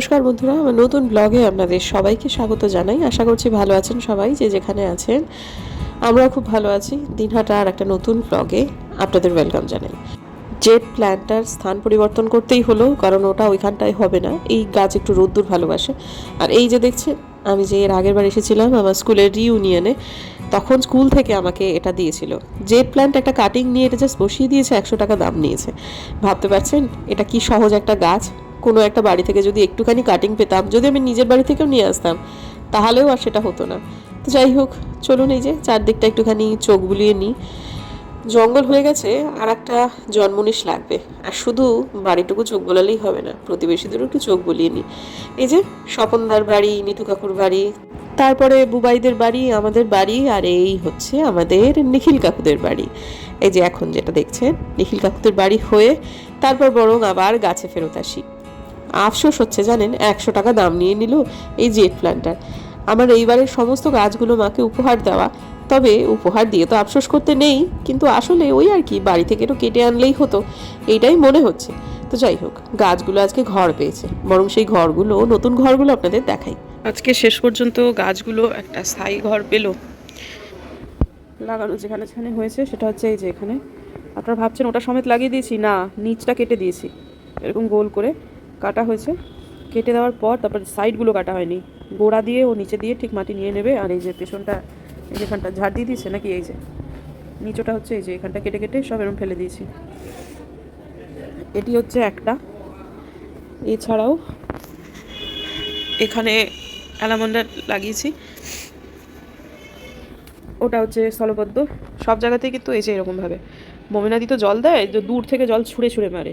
নমস্কার বন্ধুরা, আমার নতুন ব্লগে আপনাদের সবাইকে স্বাগত জানাই। আশা করছি ভালো আছেন সবাই, যে যেখানে আছেন। আমরা খুব ভালো আছি। দিনহাটা আর একটা নতুন ব্লগে আপনাদের ওয়েলকাম জানাই। জেট প্ল্যান্টটার স্থান পরিবর্তন করতেই হলো, কারণ ওটা ওইখানটায় হবে না। এই গাছ একটু রোদ্দুর ভালোবাসে। আর এই যে দেখছেন, আমি যে এর আগের বার এসেছিলাম আমার স্কুলের রিউনিয়নে তখন স্কুল থেকে আমাকে এটা দিয়েছিল। জেট প্ল্যান্ট একটা কাটিং নিয়ে এটা জাস্ট বসিয়ে দিয়েছে, একশো টাকা দাম নিয়েছে। ভাবতে পারছেন, এটা কি সহজ একটা গাছ? কোনো একটা বাড়ি থেকে যদি একটুখানি কাটিং পেতাম, যদি আমি নিজের বাড়ি থেকেও নিয়ে আসতাম, তাহলেও আর সেটা হতো না। তো যাই হোক, চলুন এই যে চারদিকটা একটুখানি চোখ বুলিয়ে নিই। জঙ্গল হয়ে গেছে আর একটা জন্মনিশ লাগবে। আর শুধু বাড়িটুকু চোখ বোলালেই হবে না, প্রতিবেশীদেরও একটু চোখ বলিয়ে নিই। এই যে স্বপনদার বাড়ি নিতু কাকুর বাড়ি, তারপরে বুবাইদের বাড়ি, আমাদের বাড়ি, আর এই হচ্ছে আমাদের নিখিল কাকুদের বাড়ি। এই যে এখন যেটা দেখছেন, নিখিল কাকুদের বাড়ি হয়ে তারপর বরং আবার গাছে ফেরত আসি। আফসোস হচ্ছে জানেন একশো টাকা দাম নিয়ে নিল এই জেট প্ল্যান্টার। আমার এইবারের সমস্ত গাছগুলো মাকে উপহার দেওয়া তবে উপহার দিয়ে তো আফসোস করতে নেই কিন্তু আসলে ওই আর কি বাড়ি থেকে একটু কেটে আনলেই হতো এইটাই মনে হচ্ছে। তো যাই হোক গাছগুলো আজকে ঘর পেয়েছে বরং সেই ঘরগুলো নতুন ঘরগুলো আপনাদের দেখাই। আজকে শেষ পর্যন্ত গাছগুলো একটা স্থায়ী ঘর পেল। লাগানো যেখানে যেখানে হয়েছে সেটা হচ্ছে এই যে এখানে। আপনারা ভাবছেন ওটা সমেত লাগিয়ে দিয়েছি? না নিচটা কেটে দিয়েছি। এরকম গোল করে কাটা হয়েছে। কেটে দেওয়ার পর তারপর সাইডগুলো কাটা হয়নি। গোড়া দিয়ে ও নিচে দিয়ে ঠিক মাটি নিয়ে নেবে। আর এই যে পেছনটা, এই যে এখানটা ঝাড় দিয়ে দিয়েছে নাকি এই যে? নিচটা হচ্ছে এই যে, এখানটা কেটে কেটে সব এরকম ফেলে দিয়েছি। এটি হচ্ছে একটা। এছাড়াও এখানে অ্যালামন্ডা লাগিয়েছি। ওটা হচ্ছে স্থলবদ্ধ সব জায়গাতেই কিন্তু এই যে এরকমভাবে। মমিনাদি তো জল দেয়, দূর থেকে জল ছুঁড়ে ছুঁড়ে মারে।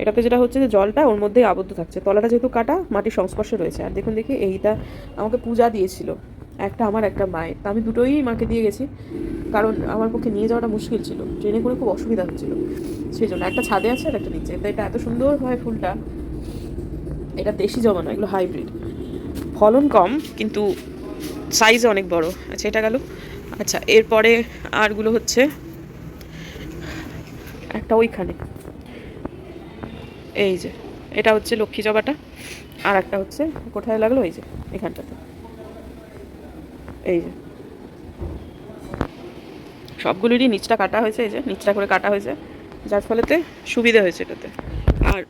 এটাতে যেটা হচ্ছে যে জলটা ওর মধ্যেই আবদ্ধ থাকছে। তলাটা যেহেতু কাটা, মাটির সংস্পর্শে রয়েছে। আর দেখুন দেখি, এইটা আমাকে পূজা দিয়েছিল, একটা আমার, একটা মায়ের। তা আমি দুটোই মাকে দিয়ে গেছি, কারণ আমার পক্ষে নিয়ে যাওয়াটা মুশকিল ছিল। ট্রেনে করে খুব অসুবিধা হচ্ছিল। সেই জন্য একটা ছাদে আছে আর একটা নিচে। তো এটা এত সুন্দর হয় ফুলটা। এটা দেশি জমানো এগুলো হাইব্রিড। ফলন কম, কিন্তু সাইজে অনেক বড়। আচ্ছা এটা গেল। আচ্ছা এরপরে আরগুলো হচ্ছে, একটা ওইখানে। এই যে, এটা হচ্ছে লক্ষ্মী জবাটা আর একটা হচ্ছে, কোথায় লাগল? এই যে, এখানটাতে। এই যে। সবগুলোরই নিচটা কাটা হয়েছে, এই যে, নিচটা করে কাটা হয়েছে। যার ফলেতে সুবিধা হয়েছে এটাতে। আর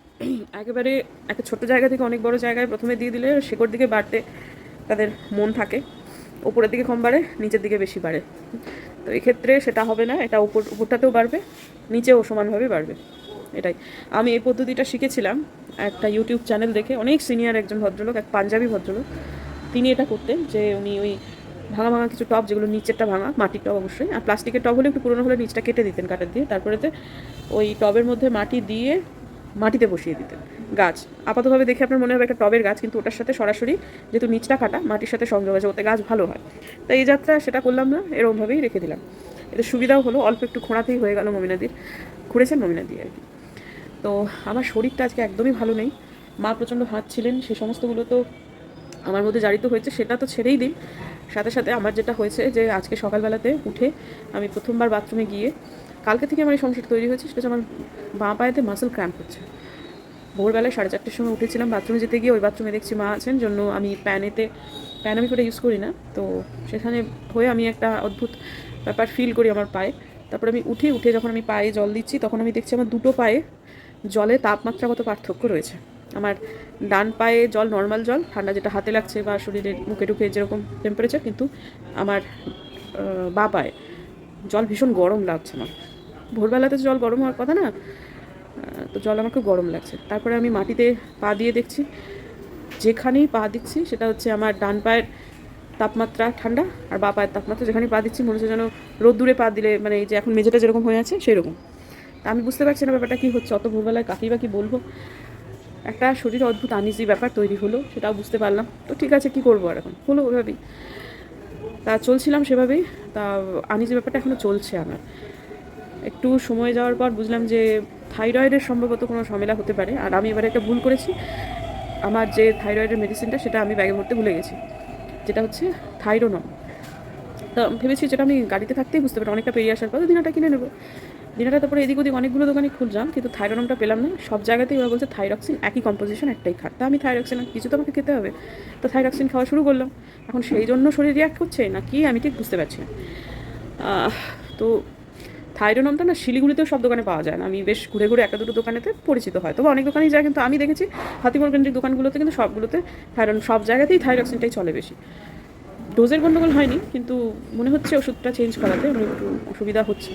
একেবারে একটা ছোট জায়গা থেকে অনেক বড় জায়গায় প্রথমে দিয়ে দিলে শেকড় দিকে বাড়তে তাদের মন থাকে। উপরের দিকে কম বাড়ে, নিচের দিকে বেশি বাড়ে। তো এক্ষেত্রে সেটা হবে না, এটা উপর, উপরটাতেও বাড়বে, নিচেও সমানভাবে বাড়বে। এটাই। আমি এই পদ্ধতিটা শিখেছিলাম একটা ইউটিউব চ্যানেল দেখে। অনেক সিনিয়র একজন ভদ্রলোক, এক পাঞ্জাবি ভদ্রলোক, তিনি এটা করতেন যে উনি ওই ভাঙা ভাঙা কিছু টব, যেগুলো নিচেরটা ভাঙা, মাটির টব অবশ্যই, আর প্লাস্টিকের টব হলে একটু পুরোনো হলে নিচটা কেটে দিতেন কাটার দিয়ে। তারপরেতে ওই টবের মধ্যে মাটি দিয়ে মাটিতে বসিয়ে দিতেন। গাছ। আপাতভাবে দেখে আপনার মনে হবে একটা টবের গাছ, কিন্তু ওটার সাথে সরাসরি যেহেতু নিচটা কাটা, মাটির সাথে সংযোগ আছে, ওতে গাছ ভালো হয়। তাই এই যাত্রা সেটা করলাম না, এরকমভাবেই রেখে দিলাম। এতে সুবিধাও হলো, অল্প একটু খোঁড়াতেই হয়ে গেল মমিনাদির। খুঁড়েছেন মমিনাদি আর কি। তো আমার শরীরটা আজকে একদমই ভালো নেই। মা প্রচণ্ড ছিলেন সে সমস্তগুলো তো আমার মধ্যে জারিত হয়েছে, সেটা তো ছেড়েই দিন। সাথে সাথে আমার যেটা হয়েছে যে আজকে সকালবেলাতে উঠে আমি প্রথমবার বাথরুমে গিয়ে কালকে থেকে আমার এই সমস্যাটা তৈরি হয়েছে, সেটা আমার বাঁ পায়েতে মাসেল ক্র্যাম্প হচ্ছে। ভোরবেলায় সাড়ে চারটের সময় উঠেছিলাম, বাথরুমে যেতে গিয়ে ওই বাথরুমে দেখছি মা আছেন, জন্য আমি প্যানেতে প্যান আমি করে ইউজ করি না। তো সেখানে হয়ে আমি একটা অদ্ভুত ব্যাপার ফিল করি আমার পায়ে। তারপর আমি উঠে উঠে যখন আমি পায়ে জল দিচ্ছি, তখন আমি দেখছি আমার দুটো পায়ে জলে তাপমাত্রাগত পার্থক্য রয়েছে। আমার ডান পায়ে জল নর্মাল জল, ঠান্ডা যেটা হাতে লাগছে বা শরীরের মুখে ঢুকে যেরকম টেম্পারেচার কিন্তু আমার বা পায়ে জল ভীষণ গরম লাগছে আমার। ভোরবেলাতে জল গরম হওয়ার কথা না তো জল আমার খুব গরম লাগছে। তারপরে আমি মাটিতে পা দিয়ে দেখছি। যেখানেই পা দিচ্ছি, সেটা হচ্ছে আমার ডান পায়ের তাপমাত্রা ঠান্ডা আর বা পায়ের তাপমাত্রা যেখানেই পা দিচ্ছি, মনে হচ্ছে যেন রোদ্দুরে পা দিলে মানে এই যে এখন মেঝেটা যেরকম হয়ে আছে, সেরকম। আমি বুঝতে পারছি না ব্যাপারটা কী হচ্ছে, অত ভোরবেলায় কাকি বা কী বলব? একটা শরীরে অদ্ভুত আনিজি ব্যাপার তৈরি হলো, সেটাও বুঝতে পারলাম। তো ঠিক আছে, কি করব আর এখন? হলো ওইভাবেই। তা চলছিলাম সেভাবেই, তা আনিজি ব্যাপারটা এখনও চলছে আমার। একটু সময় যাওয়ার পর বুঝলাম যে থাইরয়েডের সম্ভবত কোনো ঝামেলা হতে পারে, আর আমি এবারে একটা ভুল করেছি। আমার যে থাইরয়েডের মেডিসিনটা সেটা আমি ব্যাগে ভরতে ভুলে গেছি, যেটা হচ্ছে থাইরোনম। তা ভেবেছি যেটা আমি গাড়িতে থাকতেই বুঝতে পারি, অনেকটা পেরিয়ে আসার পর দিনাটা কিনে নেব। দিনটা তারপরে এদিক ওদিক অনেকগুলো দোকানে খুঁজলাম কিন্তু থাইরোনমটা পেলাম না। সব জায়গাতেই ওরা বলছে থাইরক্সিন, একই কম্পোজিশন একটাই খাট তা আমি থাইরক্সিন কিছু তো আমাকে খেতে হবে। তো থাইরক্সিন খাওয়া শুরু করলাম। এখন সেই জন্য শরীর রিয়াক্ট করছে না কি আমি ঠিক বুঝতে পারছি না। তো থাইরোনমটা না শিলিগুড়িতেও সব দোকানে পাওয়া যায় না। আমি বেশ ঘুরে ঘুরে একটা দুটো দোকানেতে পরিচিত হয়। তবে অনেক দোকানেই যায়, কিন্তু আমি দেখেছি হাতিমোড় কেন্দ্রিক দোকানগুলোতে কিন্তু সবগুলোতে থাইরন সব জায়গাতেই থাইরক্সিনটাই চলে বেশি। ডোজের গণ্ডগোল হয়নি, কিন্তু মনে হচ্ছে ওষুধটা চেঞ্জ করাতে একটু অসুবিধা হচ্ছে।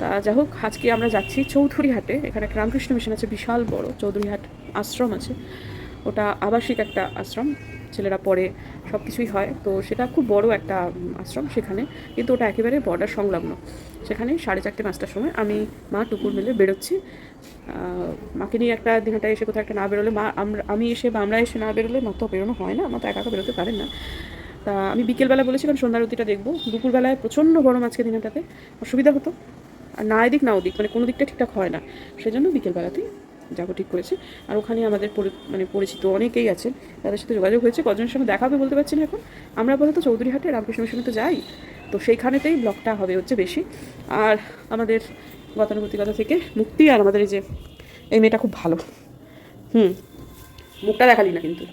তা যাই হোক, আজকে আমরা যাচ্ছি চৌধুরীহাটে। এখানে একটা রামকৃষ্ণ মিশন আছে, বিশাল বড় চৌধুরীহাট আশ্রম আছে। ওটা আবাসিক একটা আশ্রম, ছেলেরা পড়ে সব কিছুই হয়। তো সেটা খুব বড় একটা আশ্রম সেখানে। কিন্তু ওটা একেবারে বর্ডার সংলগ্ন। সেখানে সাড়ে চারটে, পাঁচটার সময় আমি মা টুকুর মিলে বেরোচ্ছি। মাকে নিয়ে একটা দিনটা এসে কোথাও একটা না বেরোলে মা, আমরা, আমি এসে বা আমরা এসে না বেরোলে মা তো বেরোনো হয় না, মা তো একা একা বেরোতে পারেন না। তা আমি বিকেলবেলা বলেছিলাম সন্ধ্যারতিটা দেখব। দুপুরবেলায় প্রচণ্ড গরম আজকে দিনটাতে। অসুবিধা হতো। আর না এদিক না ওদিক মানে কোনো দিকটা ঠিকঠাক হয় না। সেজন্য বিকেলবেলাতেই যাব, ঠিক করেছি। আর ওখানে আমাদের মানে পরিচিত অনেকেই আছেন, তাদের সাথে যোগাযোগ হয়েছে, কজনের সঙ্গে দেখা হবে বলতে পারছি না এখন। আমরা বলতো চৌধুরীহাটে, রামকৃষ্ণ মিশনে তো যাই, তো সেইখানেতেই ব্লকটা হবে হচ্ছে বেশি। আর আমাদের গতানুগতিকতা থেকে মুক্তি আর আমাদের এই যে, এই মেয়েটা খুব ভালো। হুম, মুখটা দেখালি না কিন্তু।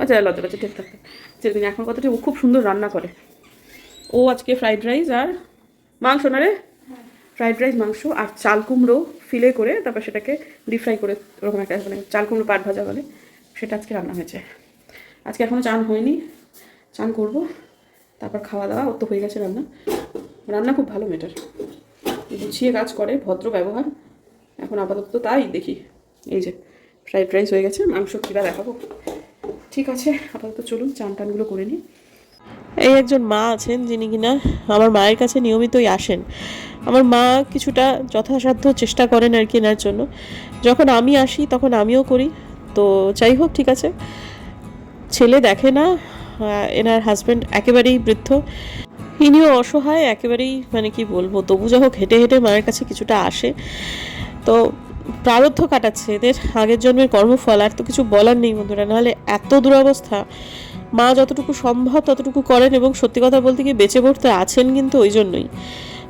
আচ্ছা লজ্জা পাচ্ছে, ঠিক থাকতে যেদিন এখন কথাটা ও খুব সুন্দর রান্না করে। ও আজকে ফ্রাইড রাইস আর মাংস না রে? ফ্রাইড রাইস, মাংস আর চাল কুমড়ো ফিলে করে তারপর সেটাকে ডিপ ফ্রাই করে ওরকম একটা মানে চাল কুমড়ো পাট ভাজা বলে, সেটা আজকে রান্না হয়েছে। আজকে এখনও চান হয়নি, চান করব। তারপর খাওয়া দাওয়া, ওর তো হয়ে গেছে রান্না। রান্না খুব ভালো মেটার গুছিয়ে কাজ করে, ভদ্র ব্যবহার। এখন আপাতত তাই, দেখি। এই যে, ফ্রাইড রাইস হয়ে গেছে, মাংস কিরা দেখাবো। ঠিক আছে, আপাতত চলুন চান টানগুলো করে নিই। এই একজন মা আছেন যিনি কিনা, আমার মায়ের কাছে নিয়মিতই আসেন। আমার মা কিছুটা যথাসাধ্য চেষ্টা করেন আর কি এনার জন্য। যখন আমি আসি, তখন আমিও করি। তো যাই হোক, ঠিক আছে। ছেলে দেখে না এনার হাজব্যান্ড একেবারেই বৃদ্ধ। ইনিও অসহায়, একেবারেই মানে কি বলব, তবু যা হোক হেঁটে হেঁটে মায়ের কাছে কিছুটা আসে। তো প্রারব্ধ কাটাচ্ছে এদের। আগের জন্মের কর্মফল আর তো কিছু বলার নেই বন্ধুরা। নাহলে এত দুরবস্থা। মা যতটুকু সম্ভব ততটুকু করেন এবং সত্যি কথা বলতে কি বেঁচে পড়তে আছেন কিন্তু ওই জন্যই।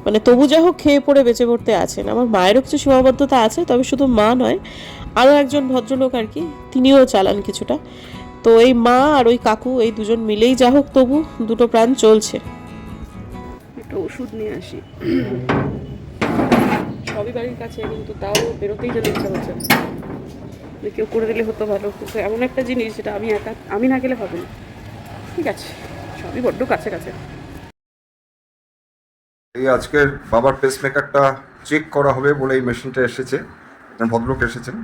মানে তবু যা হোক খেয়ে পড়ে বেঁচে পড়তে আছেন। আমার মায়েরও কিছু সীমাবদ্ধতা আছে তবে শুধু মা নয় আরও একজন ভদ্রলোক আর কি তিনিও চালান কিছুটা। তো এই মা আর ওই কাকু এই দুজন মিলেই যা হোক তবু দুটো প্রাণ চলছে। একটু ওষুধ নিয়ে আসি। সবই বাড়ির কাছে কিন্তু তাও বেরোতেই যেতে ইচ্ছা হচ্ছে না। কেউ করে দিলে হতো ভালো কিন্তু এমন একটা জিনিস যেটা আমি একা আমি না গেলে হবে না। ঠিক আছে সবই বড্ড কাছে কাছে এই আজকের বাবার পেসমেকারটা চেক করা হবে বলে এই মেশিনটা এসেছে। ভদ্রলোক এসেছেন।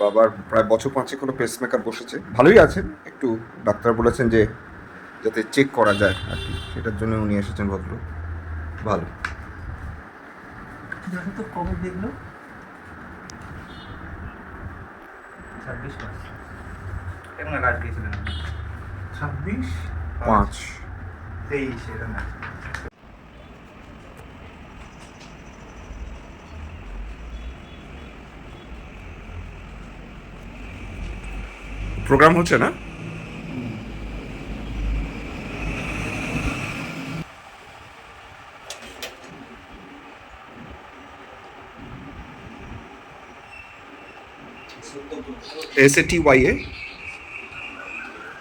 বাবার প্রায় বছর পাঁচে কোনো পেসমেকার বসেছে। ভালোই আছেন। একটু ডাক্তার বলেছেন যে যাতে চেক করা যায় আর কি। সেটার জন্য উনি এসেছেন ভদ্রলোক। ভালো। কবে দেখল। ছাব্বিশ পাঁচ। ছাব্বিশ পাঁচ। তেইশ এরকম প্রোগ্রাম হচ্ছে না? S A T Y A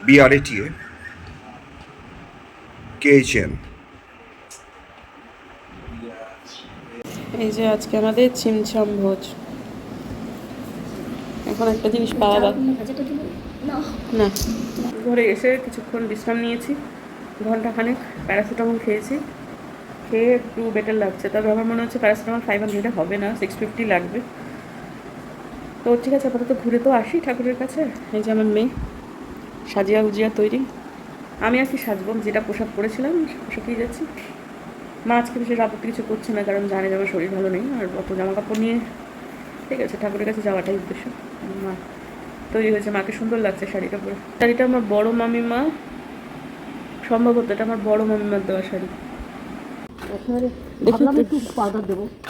B R A T A K H N এই যে আজকে আমাদের ছিমছাম ভোজ। এখন একটা জিনিস পাওয়া বাকি না। ঘরে এসে কিছুক্ষণ বিশ্রাম নিয়েছি ঘণ্টা খানেক প্যারাসিটামল খেয়েছি। খেয়ে একটু বেটার লাগছে। তবে আমার মনে হচ্ছে প্যারাসিটামল ফাইভ হান্ড্রেডে হবে না সিক্স ফিফটি লাগবে। তো ঠিক আছে, আপাতত ঘুরে তো আসি ঠাকুরের কাছে। এই যে আমার মেয়ে, সাজিয়া উজিয়া তৈরি। আমি আর কি সাজবো, যেটা পোশাক পরেছিলাম, পোশাকেই যাচ্ছি। মা আজকে বিশেষ আপত্তি কিছু করছে না, কারণ জানে যে আমার শরীর ভালো নেই, আর অত জামা কাপড় নিয়ে, ঠিক আছে, ঠাকুরের কাছে যাওয়াটাই উদ্দেশ্য। মা তৈরি হয়েছে। মাকে সুন্দর লাগছে শাড়িটা পরে। শাড়িটা আমার বড় মামিমা সম্ভবত এটা আমার বড় মামিমার দেওয়া শাড়ি। দেখি একটু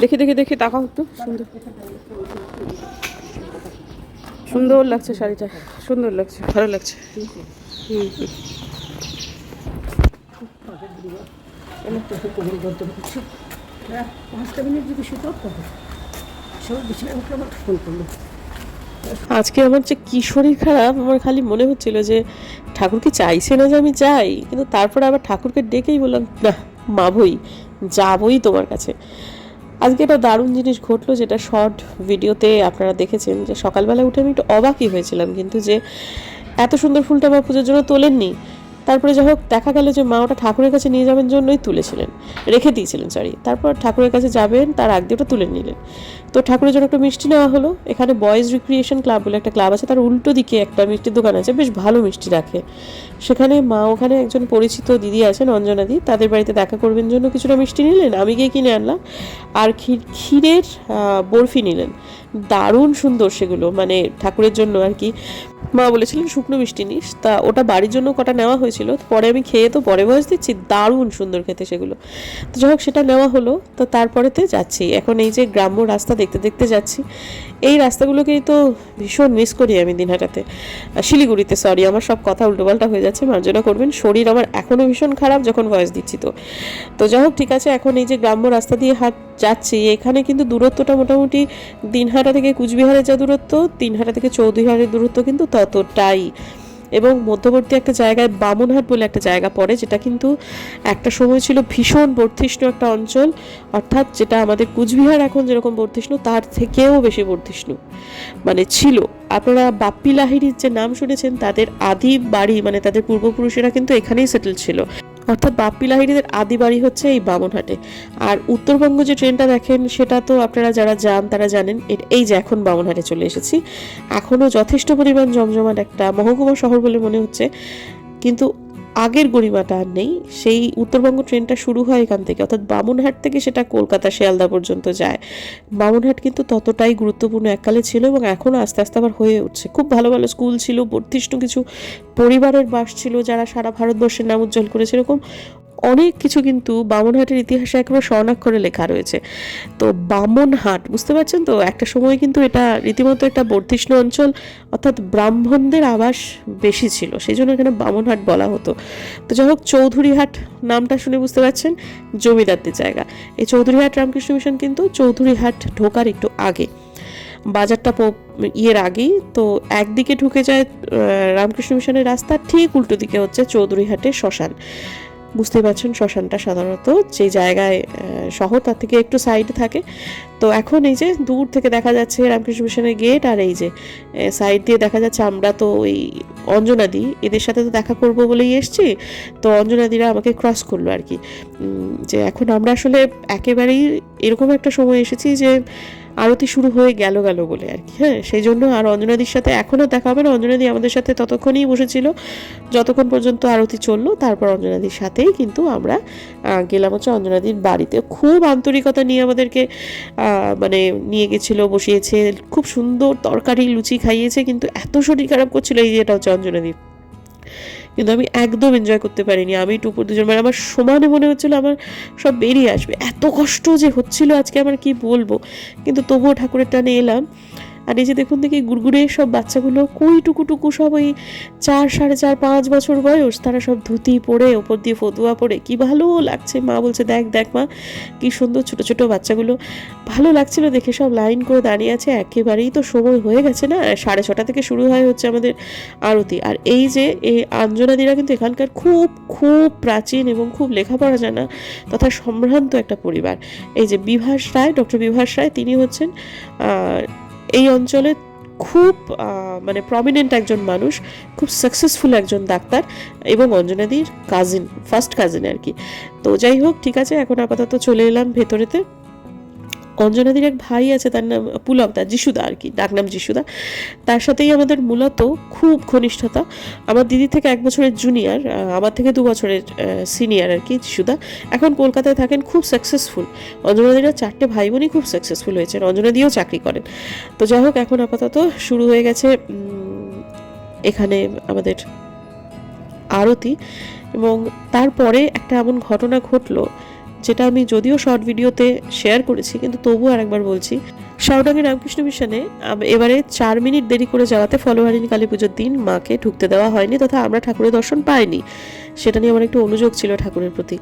দেখি দেখি দেখি তাকাও একটু। সুন্দর। সুন্দর লাগছে শাড়িটা। সুন্দর লাগছে ভালো লাগছে। হুম হুম রাত পাঁচটা মিনিট যদি শুতো তবে সব বিছানায় উঠলে আমার ফোন করল। আজকে আমার যে কি শরীর খারাপ, আমার খালি মনে হচ্ছিল যে ঠাকুরকে চাইছে না যে আমি যাই, কিন্তু তারপরে আবার ঠাকুরকে ডেকেই বললাম, না মাভই যাবই তোমার কাছে। আজকে একটা দারুণ জিনিস ঘটলো যেটা শর্ট ভিডিওতে আপনারা দেখেছেন, যে সকালবেলা উঠে আমি একটু অবাকই হয়েছিলাম, কিন্তু যে এত সুন্দর ফুলটা আমার পুজোর জন্য তোলেননি তারপরে যাই হোক, দেখা গেল যে মা ওটা ঠাকুরের কাছে নিয়ে যাবেন জন্যই তুলেছিলেন। রেখে দিয়েছিলেন সরি তারপর ঠাকুরের কাছে যাবেন, তার আগ দিয়ে ওটা তুলে নিলেন। তো ঠাকুরের জন্য একটা মিষ্টি নেওয়া হলো। এখানে বয়েজ রিক্রিয়েশন ক্লাব বলে একটা ক্লাব আছে, তার উল্টো দিকে একটা মিষ্টির দোকান আছে, বেশ ভালো মিষ্টি রাখে। সেখানে মা ওখানে একজন পরিচিত দিদি আছেন অঞ্জনাদি তাদের বাড়িতে দেখা করবেন জন্য কিছুটা মিষ্টি নিলেন, আমি গিয়ে কিনে আনলাম। আর ক্ষীর ক্ষীরের বরফি নিলেন। দারুণ সুন্দর সেগুলো মানে ঠাকুরের জন্য আর কি। মা বলেছিলেন, শুকনো মিষ্টি নিস। তা ওটা বাড়ির জন্য কটা নেওয়া হয়েছিল তো পরে আমি খেয়ে তো পরে বয়স দিচ্ছি, দারুণ সুন্দর খেতে সেগুলো। তো যাই হোক, সেটা নেওয়া হলো, তো তারপরেতে যাচ্ছি। এখন এই যে গ্রাম্য রাস্তা দেখতে দেখতে যাচ্ছি, এই রাস্তাগুলোকেই তো ভীষণ মিস করি আমি দিনহাটাতে। শিলিগুড়িতে সরি আমার সব কথা উল্টোপাল্টা হয়ে যাচ্ছে, মার্জনা করবেন। শরীর আমার এখনও ভীষণ খারাপ যখন ভয়েস দিচ্ছি তো। তো যাই হোক, ঠিক আছে, এখন এই যে গ্রাম্য রাস্তা দিয়ে হাট, যাচ্ছি, এখানে কিন্তু দূরত্বটা মোটামুটি দিনহাটা থেকে কুচবিহারের যা দূরত্ব দিনহাটা থেকে চৌধুরীহাটের দূরত্ব কিন্তু ততটাই। এবং মধ্যবর্তী একটা জায়গায় বামনহাট বলে একটা জায়গা পড়ে, যেটা কিন্তু একটা সময় ছিল ভীষণ বর্ধিষ্ণু একটা অঞ্চল। অর্থাৎ যেটা আমাদের কুচবিহার এখন যেরকম বর্ধিষ্ণু, তার থেকেও বেশি বর্ধিষ্ণু। মানে ছিল। আপনারা বাপ্পি লাহিড়ির যে নাম শুনেছেন, তাদের আদি বাড়ি মানে তাদের পূর্বপুরুষেরা কিন্তু এখানেই সেটেল ছিল। অর্থাৎ বাপ্পি লাহিড়িদের আদি বাড়ি হচ্ছে এই বামনহাটে। আর উত্তরবঙ্গ যে ট্রেনটা দেখেন, সেটা তো আপনারা যারা যান, তারা জানেন এই যে এখন বামনহাটে চলে এসেছি। এখনও যথেষ্ট পরিমাণ জমজমাট একটা মহকুমা শহর বলে মনে হচ্ছে। কিন্তু আগের গরিমাটা আর নেই। সেই উত্তরবঙ্গ ট্রেনটা শুরু হয় এখান থেকে। অর্থাৎ বামুনহাট থেকে সেটা কলকাতা শিয়ালদা পর্যন্ত যায়। বামুনহাট কিন্তু ততটাই গুরুত্বপূর্ণ এককালে ছিল এবং এখনও আস্তে আস্তে আবার হয়ে উঠছে। খুব ভালো ভালো স্কুল ছিল, বর্ধিষ্ণু কিছু পরিবারের বাস ছিল যারা সারা ভারতবর্ষের নাম উজ্জ্বল করেছে। এরকম অনেক কিছু কিন্তু বামনহাটের ইতিহাসে একেবারে স্বর্ণাক্ষরে লেখা রয়েছে। তো বামনহাট, বুঝতে পারছেন তো? একটা সময় কিন্তু এটা রীতিমতো একটা বর্ধিষ্ণু অঞ্চল, অর্থাৎ ব্রাহ্মণদের আবাস বেশি ছিল সেই জন্য এখানে বামনহাট বলা হতো। তো যাই হোক, চৌধুরীহাট নামটা শুনে বুঝতে পারছেন, জমিদারদের জায়গা। এই চৌধুরীহাট রামকৃষ্ণ মিশন কিন্তু চৌধুরীহাট ঢোকার একটু আগে। বাজারটা ইয়ের আগেই, তো একদিকে ঢুকে যায় রামকৃষ্ণ মিশনের রাস্তা, ঠিক উল্টো দিকে হচ্ছে চৌধুরীহাটের শ্মশান। বুঝতেই পারছেন, শ্মশানটা সাধারণত যে জায়গায় শহর তার থেকে একটু সাইডে থাকে। তো এখন এই যে দূর থেকে দেখা যাচ্ছে রামকৃষ্ণ মিশনের গেট আর এই যে সাইড দিয়ে দেখা যাচ্ছে আমরা তো ওই অঞ্জনাদি এদের সাথে তো দেখা করব বলেই এসছি। তো অঞ্জনাদিরা আমাকে ক্রস করল আর কি। যে এখন আমরা আসলে একেবারেই এরকম একটা সময় এসেছি যে আরতি শুরু হয়ে গেল গেল বলে আর কি। হ্যাঁ সেই জন্য আর অঞ্জনাদির সাথে এখনও দেখা হবে না। অঞ্জনাদি আমাদের সাথে ততক্ষণই বসেছিল। যতক্ষণ পর্যন্ত আরতি চলল, তারপর অঞ্জনাদির সাথেই কিন্তু আমরা গেলাম হচ্ছে অঞ্জনাদির বাড়িতে। খুব আন্তরিকতা নিয়ে আমাদেরকে মানে নিয়ে গেছিল, বসিয়েছে। খুব সুন্দর তরকারি, লুচি খাইয়েছে, কিন্তু এত শরীর খারাপ করছিল, এই যে এটা হচ্ছে অঞ্জনাদি কিন্তু আমি একদম এনজয় করতে পারিনি। আমি টুপুর দুজন মানে আমার সমানে মনে হচ্ছিল আমার সব বেরিয়ে আসবে। এত কষ্ট যে হচ্ছিল আজকে আমার কি বলব? কিন্তু তবুও ঠাকুরের টানে এলাম। আর এই যে দেখুন দেখি গুড়গুড়ে সব বাচ্চাগুলো কুই টুকু টুকু সব ওই চার, সাড়ে চার, পাঁচ বছর বয়স, তারা সব ধুতি পরে, ওপর দিয়ে ফতুয়া পরে, কি ভালো লাগছে মা বলছে, দেখ দেখ মা, কি সুন্দর ছোট ছোট বাচ্চাগুলো। ভালো লাগছিল দেখে সব লাইন করে দাঁড়িয়ে আছে, একেবারেই তো সময় হয়ে গেছে না, সাড়ে ছটা থেকে শুরু হয় হচ্ছে আমাদের আরতি। আর এই যে, এই আঞ্জনাদিরা কিন্তু এখানকার খুব খুব প্রাচীন এবং খুব লেখাপড়া জানা তথা সম্ভ্রান্ত একটা পরিবার। এই যে বিভাস রায়, ডক্টর বিভাস রায়, তিনি হচ্ছেন এই অঞ্চলে খুব মানে প্রমিনেন্ট একজন মানুষ, খুব সাকসেসফুল একজন ডাক্তার এবং অঞ্জনাদির কাজিন ফার্স্ট কাজিন আর কি। তো যাই হোক, ঠিক আছে, এখন আপাতত চলে এলাম ভেতরেতে। অঞ্জনাদির এক ভাই আছে, তার নাম পুলকদা যিশুদা আর কি, ডাকনাম যিশুদা। তার সাথেই আমাদের মূলত খুব ঘনিষ্ঠতা। আমার দিদি থেকে এক বছরের জুনিয়র আমার থেকে দু বছরের সিনিয়র আর কি যিশুদা। এখন কলকাতায় থাকেন, খুব সাকসেসফুল অঞ্জনাদিরা চারটে ভাই বোনই খুব সাকসেসফুল হয়েছেন, অঞ্জনাদিও চাকরি করেন। তো যাই হোক, এখন আপাতত শুরু হয়ে গেছে এখানে আমাদের আরতি। এবং তারপরে একটা এমন ঘটনা ঘটলো যেটা আমি যদিও শর্ট ভিডিওতে শেয়ার করেছি, কিন্তু তবুও আরেকবার বলছি শাওডাঙ্গি রামকৃষ্ণ মিশনে এবারে চার মিনিট দেরি করে যাওয়াতে ফলোহারিণী কালী পুজোর দিন মাকে ঢুকতে দেওয়া হয়নি, তথা আমরা ঠাকুরের দর্শন পাইনি। সেটা নিয়ে আমার একটু অনুযোগ ছিল ঠাকুরের প্রতি।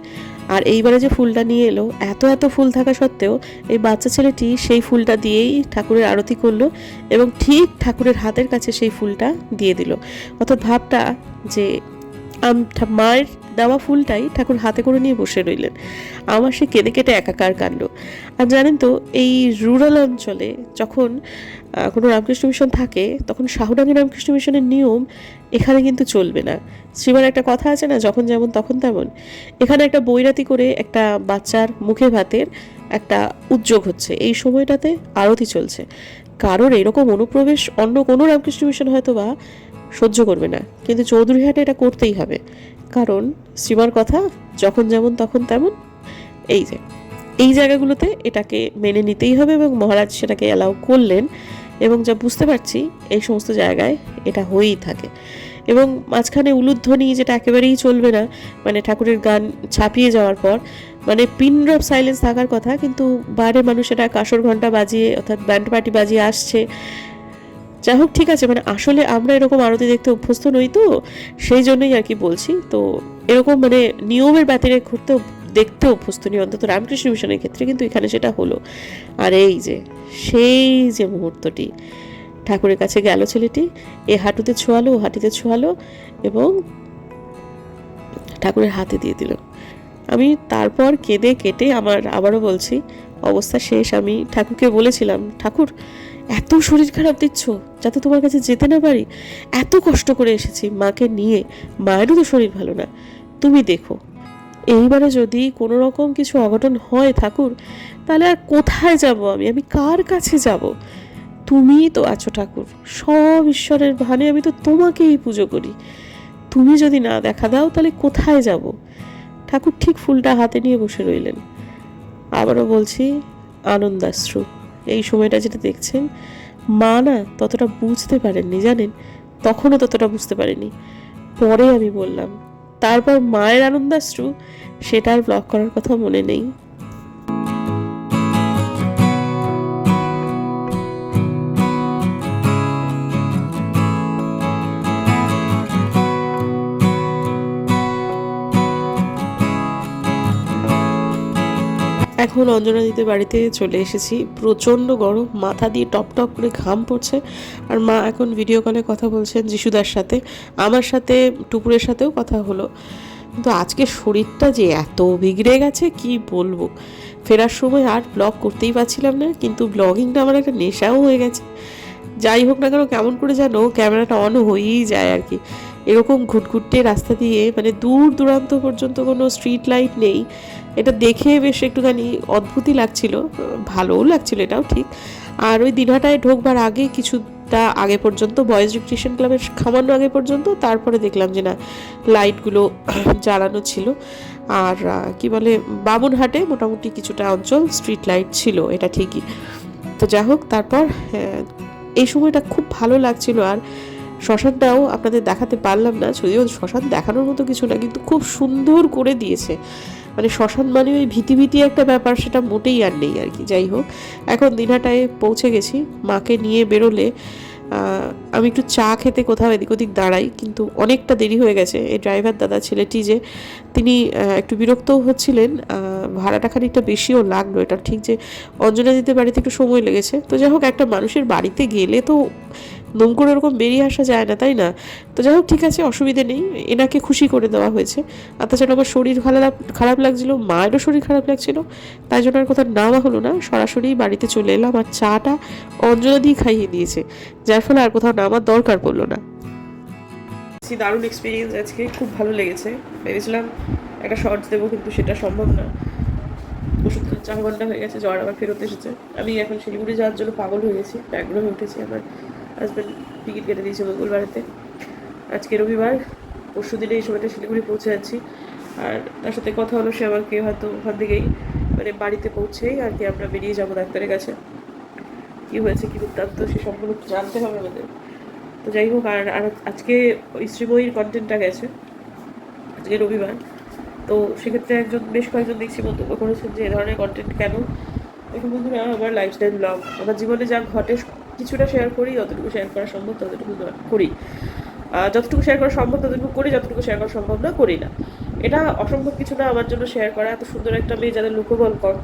আর এইবারে যে ফুলটা নিয়ে এলো, এত এত ফুল থাকা সত্ত্বেও এই বাচ্চা ছেলেটি সেই ফুলটা দিয়েই ঠাকুরের আরতি করল এবং ঠিক ঠাকুরের হাতের কাছে সেই ফুলটা দিয়ে দিল। অর্থাৎ ভাবটা যে মায়ের দেওয়া ফুলটাই ঠাকুর হাতে করে নিয়ে বসে রইলেন। আমার সে কেঁদে কেটে একাকার কাণ্ড। আর জানেন তো, এই রুরাল অঞ্চলে যখন কোনো রামকৃষ্ণ মিশন থাকে, তখন শাহুডাঙ্গি রামকৃষ্ণ মিশনের নিয়ম এখানে কিন্তু চলবে না। শ্রীবার একটা কথা আছে না, যখন যেমন তখন তেমন। এখানে একটা বৈরাতি করে একটা বাচ্চার মুখে ভাতের একটা উদ্যোগ হচ্ছে। এই সময়টাতে আরতি চলছে। কারোর এরকম অনুপ্রবেশ অন্য কোনো রামকৃষ্ণ মিশন হয়তো বা সহ্য করবে না। কিন্তু চৌধুরীহাটে এটা করতেই হবে। কারণ শ্রীমার কথা যখন যেমন তখন তেমন। এই যে, এই জায়গাগুলোতে এটাকে মেনে নিতেই হবে এবং মহারাজ সেটাকে অ্যালাউ করলেন এবং যা বুঝতে পারছি, এই সমস্ত জায়গায় এটা হয়েই থাকে। এবং মাঝখানে উলুধ্বনি যেটা একেবারেই চলবে না মানে ঠাকুরের গান ছাপিয়ে যাওয়ার পর মানে পিন ড্রপ সাইলেন্স থাকার কথা, কিন্তু বাইরে মানুষেরা কাসর ঘণ্টা বাজিয়ে, অর্থাৎ ব্যান্ড পার্টি বাজিয়ে আসছে। যাই হোক, ঠিক আছে মানে আসলে আমরা এরকম আরতি দেখতে অভ্যস্ত নই তো, সেই জন্যই আর কি বলছি। তো এরকম মানে নিয়মের ব্যতিরেক ঘুরতে দেখতে অভ্যস্ত নই, অন্তত রামকৃষ্ণ মিশনের ক্ষেত্রে কিন্তু এখানে সেটা হলো। আর এই যে, সেই যে মুহূর্তটি, ঠাকুরের কাছে গেল ছেলেটি, এ হাঁটুতে ছোঁয়ালো, ও হাঁটিতে ছোঁয়ালো এবং ঠাকুরের হাতে দিয়ে দিল। আমি তারপর কেঁদে কেটে আমার আবারও বলছি, অবস্থা শেষ। আমি ঠাকুরকে বলেছিলাম, ঠাকুর এত শরীর খারাপ দিচ্ছ যাতে তোমার কাছে যেতে না পারি? এত কষ্ট করে এসেছি, মাকে নিয়ে। মায়েরও তো শরীর ভালো না। তুমি দেখো, এইবারে যদি কোনো রকম কিছু অঘটন হয় ঠাকুর, তাহলে আর কোথায় যাব আমি? আমি কার কাছে যাব? তুমিই তো আছো ঠাকুর, সব ঈশ্বরের ভানে আমি তো তোমাকেই পুজো করি। তুমি যদি না দেখা দাও, তাহলে কোথায় যাব? ঠাকুর ঠিক ফুলটা হাতে নিয়ে বসে রইলেন। আবারও বলছি, আনন্দাশ্রু। এই সময়টা যেটা দেখছেন, মা না ততটা বুঝতে পারেননি, জানেন? তখনও ততটা বুঝতে পারেনি পরে আমি বললাম, তারপর মায়ের আনন্দাশ্রু, সেটা আর ব্লক করার কথা মনে নেই। এখন অঞ্জনা দিতে বাড়িতে চলে এসেছি। প্রচণ্ড গরম, মাথা দিয়ে টপ টপ করে ঘাম পড়ছে। আর মা এখন ভিডিও কলে কথা বলছেন যিশুদার সাথে। আমার সাথে টুকুরের সাথেও কথা হলো। কিন্তু আজকে শরীরটা যে এত বিগড়ে গেছে, কি বলব? ফেরার সময় আর ব্লগ করতেই পারছিলাম না, কিন্তু ব্লগিংটা আমার একটা নেশাও হয়ে গেছে। যাই হোক না কেন, কেমন করে জানো, ক্যামেরাটা অন হয়েই যায় আর কি। এরকম ঘুটঘুটে রাস্তা দিয়ে মানে দূর দূরান্ত পর্যন্ত কোনো স্ট্রিট লাইট নেই। এটা দেখে বেশ একটুখানি অদ্ভুতই লাগছিল ভালোও লাগছিল এটাও ঠিক। আর ওই দিনহাটায় ঢোকবার আগে কিছুটা আগে পর্যন্ত বয়েজ রিক্রিয়েশন ক্লাবের সামান্য আগে পর্যন্ত তারপরে দেখলাম যে না লাইটগুলো জ্বালানো ছিল। আর কি বলে বামুনহাটে মোটামুটি কিছুটা অঞ্চল স্ট্রিট লাইট ছিল এটা ঠিকই। তো যাই হোক তারপর হ্যাঁ, এই সময়টা খুব ভালো লাগছিল। আর শ্মশানটাও আপনাদের দেখাতে পারলাম না যদিও শ্মশান দেখানোর মতো কিছু না কিন্তু খুব সুন্দর করে দিয়েছে। মানে শ্মশান মানে ওই ভীতি ভীতি একটা ব্যাপার, সেটা মোটেই আর নেই আর কি, যাই হোক। এখন দিনহাটায় পৌঁছে গেছি, মাকে নিয়ে বেরোলে আমি একটু চা খেতে কোথাও এদিক ওদিক দাঁড়াই, কিন্তু অনেকটা দেরি হয়ে গেছে। এই ড্রাইভার দাদা ছেলেটি যে, তিনি একটু বিরক্তও হচ্ছিলেন ভাড়াটা খানিকটা বেশিও লাগল। এটা ঠিক যে অঞ্জনা দিতে বাড়িতে একটু সময় লেগেছে। তো যাই হোক, একটা মানুষের বাড়িতে গেলে তো দম করে ওরকম বেরিয়ে আসা যায় না, তাই না? তো যাই হোক, ঠিক আছে, অসুবিধে নেই। এনাকে খুশি করে দেওয়া হয়েছে। আর তাছাড়া আমার শরীর খারাপ খারাপ লাগছিল, মায়েরও শরীর খারাপ লাগছিল, তাই জন্য আর কোথাও নেওয়া হলো না। সরাসরি বাড়িতে চলে এলাম, আর চাটা অঞ্জনা দিয়ে খাইয়ে দিয়েছে, যার ফলে আর কোথাও নামার দরকার পড়ল না। দারুণ এক্সপিরিয়েন্স আজকে, খুব ভালো লেগেছে। ভেবেছিলাম একটা শর্টস দেবো, কিন্তু সেটা সম্ভব না। ওষুধ চার ঘণ্টা হয়ে গেছে, জ্বর আবার ফেরত এসেছে। আমি এখন শিলিগুড়ি যাওয়ার জন্য পাগল হয়ে গেছি ব্যাগরুমে উঠেছি আমার হাজব্যান্ড টিকিট কেটে দিয়েছে মঙ্গলবারেতে। আজকে রবিবার, পরশু দিনে এই সময়টা শিলিগুড়ি পৌঁছে যাচ্ছি। আর তার সাথে কথা হলো সে আমাকে হয়তো ওখান থেকেই মানে বাড়িতে পৌঁছেই আর কি আমরা বেরিয়ে যাব ডাক্তারের কাছে। কী হয়েছে, কী বৃত্তান্ত সে সম্পর্কে একটু জানতে হবে আমাদের। তো যাই হোক, আর আর আজকে শ্রীময়ীর কন্টেন্টটা গেছে, আজকে রবিবার। তো সেক্ষেত্রে একজন, বেশ কয়েকজন দেখছি মন্তব্য করেছেন যে এ ধরনের কন্টেন্ট কেন? এখন বন্ধুরা, আমার লাইফস্টাইল ব্লগ আমার জীবনে যা ঘটে কিছুটা শেয়ার করি, যতটুকু শেয়ার করা সম্ভব ততটুকু করি। যতটুকু শেয়ার করা সম্ভব ততটুকু করি, যতটুকু শেয়ার করা সম্ভব না, করি না। এটা অসম্ভব কিছু না, আমার জন্য শেয়ার করা, এত সুন্দর একটা মেয়ে যাদের লোকবল কম।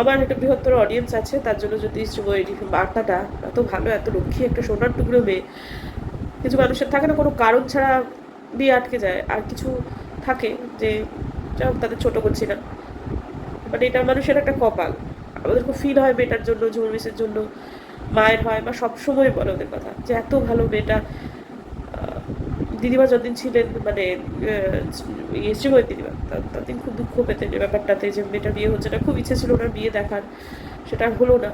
আমার একটা বৃহত্তর অডিয়েন্স আছে, তার জন্য যদি বার্তাটা এত ভালো, এত লক্ষ্মী একটা সোনার টুকরো মেয়ে। কিছু মানুষের থাকে না, কোনো কারণ ছাড়া বিয়ে আটকে যায়, আর কিছু থাকে যে, যাই হোক, তাদের ছোট করছি না। মানে এটা মানুষের একটা কপাল। আমাদের খুব ফিল হয় মেয়েটার জন্য, ঝুমুর মিসের জন্য। মায়ের হয় বা সবসময় বলে ওদের কথা, যে এত ভালো মেয়েটা দিদিমা যতদিন ছিলেন মানে ইয়ে শ্রীময় দিদিমা ততদিন খুব দুঃখ পেতেন যে ব্যাপারটাতে, যে মেয়েটা বিয়ে হচ্ছে না খুব ইচ্ছে ছিল ওনার বিয়ে দেখার, সেটা হলো না।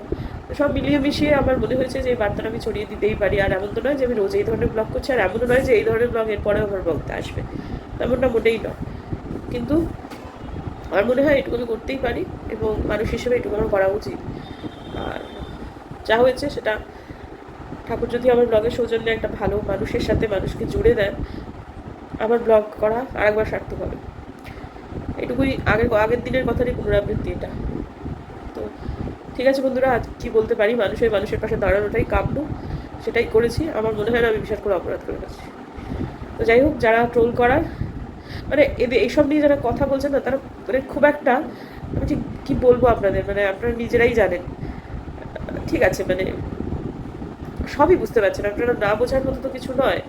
সব মিলিয়ে মিশিয়ে আমার মনে হয়েছে যে এই বার্তাটা আমি ছড়িয়ে দিতেই পারি, আর এমন তো নয় যে আমি রোজ এই ধরনের ব্লগ করছি, আর এমনও নয় যে এই ধরনের ব্লগ এরপরেও আমার ব্লগতে আসবে। তেমনটা মোটেই নয়। কিন্তু আমার মনে হয় এটুকু করতেই পারি, এবং মানুষ হিসেবে এটুকু আমার করা উচিত। আর যা হয়েছে সেটা ঠাকুর যদি আমার ব্লগের সৌজন্যে একটা ভালো মানুষের সাথে মানুষকে জুড়ে দেন, আমার ব্লগ করা আরেকবার সার্থক হবে। এটুকুই আগের আগের দিনের কথারই পুনরাবৃত্তি এটা। তো ঠিক আছে বন্ধুরা, আজ কি বলতে পারি? মানুষের মানুষের পাশে দাঁড়ানোটাই কাম্য। সেটাই করেছি। আমার মনে হয় না আমি বিশাল করে অপরাধ করে ফেলছি তো যাই হোক, যারা ট্রোল করার মানে এদের এইসব নিয়ে যারা কথা বলছেন না, তারা মানে খুব একটা, আমি ঠিক কী বলব আপনাদের? মানে আপনারা নিজেরাই জানেন। ঠিক আছে মানে সবই বুঝতে পারছেন আপনারা না বোঝার মতো তো কিছু নয়।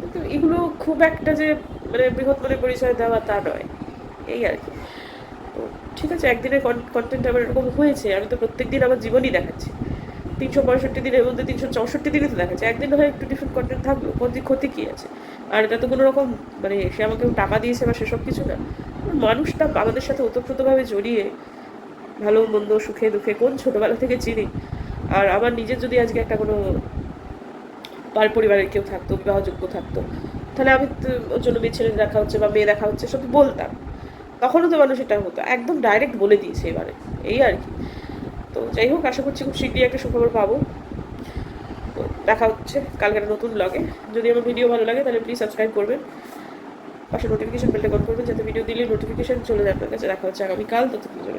কিন্তু এগুলো খুব একটা যে মানে বৃহৎ মনে পরিচয় দেওয়া তা নয়, এই আর কি। ঠিক আছে, একদিনের কন্টেন্ট আমার এরকম হয়েছে, আমি তো প্রত্যেক দিন আমার জীবনই দেখাচ্ছি। তিনশো পঁয়ষট্টি দিনের মধ্যে তিনশো চৌষট্টি দিনই তো দেখাচ্ছে, একদিন হয় একটু ডিফারেন্ট কন্টেন্ট থাকবে ক্ষতি ক্ষতি কী আছে? আর এটা তো কোনো রকম মানে সে আমাকে টাকা দিয়েছে বা সেসব কিছু না। মানুষটা আমাদের সাথে ওতপ্রোতভাবে জড়িয়ে ভালো, মন্দ, সুখে দুঃখে কোন ছোটোবেলা থেকে চিনি? আর আমার নিজের যদি আজকে একটা কোনো পার পরিবারের কেউ থাকতো বিবাহযোগ্য থাকতো, তাহলে আমি ওর জন্য মেয়ে ছেলে দেখা হচ্ছে বা মেয়ে দেখা হচ্ছে সব বলতাম। তখনও তো মানুষ এটা হতো, একদম ডাইরেক্ট বলে দিয়েছে এবারে, এই আর কি। তো যাই হোক, আশা করছি খুব শীঘ্রই একটা সুখবর পাবো। তো দেখা হচ্ছে কালকে একটা নতুন ব্লগে যদি আমার ভিডিও ভালো লাগে, তাহলে প্লিজ সাবস্ক্রাইব করবেন। পাশে নোটিফিকেশন বেলটা অন করবেন, যাতে ভিডিও দিলে নোটিফিকেশন চলে যায় আপনার কাছে। দেখা হচ্ছে আগামীকাল ততক্ষণ জন্য